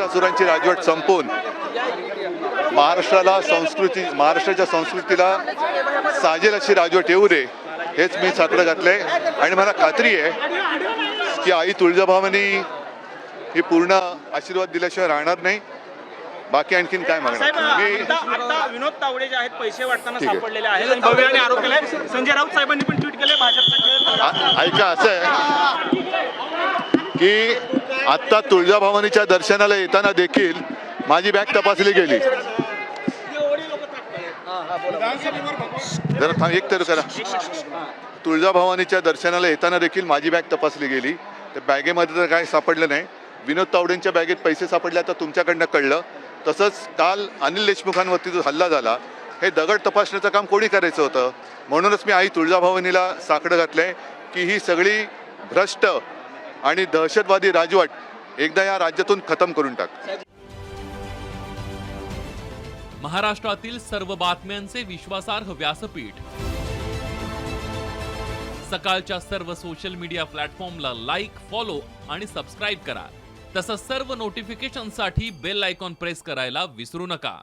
भ्रष्टासुरांची राजवट संपवून महाराष्ट्राला संस्कृती महाराष्ट्राच्या संस्कृतीला साजेल अशी राजवट येऊ दे हेच मी साकडं घातलंय. आणि मला खात्री आहे की आई तुळजाभवानी ही पूर्ण आशीर्वाद दिल्याशिवाय राहणार नाही. बाकी आणखीन काय मागणार विनोद तावडे जे आहेत पैसे वाटताना. सापडलेले आहेत. संजय राऊत साहेबांनी पण ट्विट केले भाजपचा ऐका असं आहे की आत्ता तुळजाभवानीच्या दर्शनाला येताना देखील माझी बॅग तपासली गेली. जरा थांब एक तर करा. तुळजाभवानीच्या दर्शनाला येताना देखील माझी बॅग तपासली गेली. तर बॅगेमध्ये तर काय सापडलं नाही. विनोद तावडेंच्या बॅगेत पैसे सापडले आता तुमच्याकडनं कळलं. तसंच काल अनिल देशमुखांवरती जो हल्ला झाला हे दगड तपासण्याचं काम कोणी करायचं होतं? म्हणूनच मी आई तुळजाभवानीला साकडं आहे की ही सगळी भ्रष्ट आणि दहशतवादी राजवट एकदा या राज्यातून खतम करून टाक. महाराष्ट्रातील सर्व बातम्यांचे विश्वासार्ह व्यासपीठ. सकाळच्या सर्व सोशल मीडिया प्लॅटफॉर्मला लाईक फॉलो आणि सबस्क्राईब करा. तसंच सर्व नोटिफिकेशनसाठी बेल आयकॉन प्रेस करायला विसरू नका.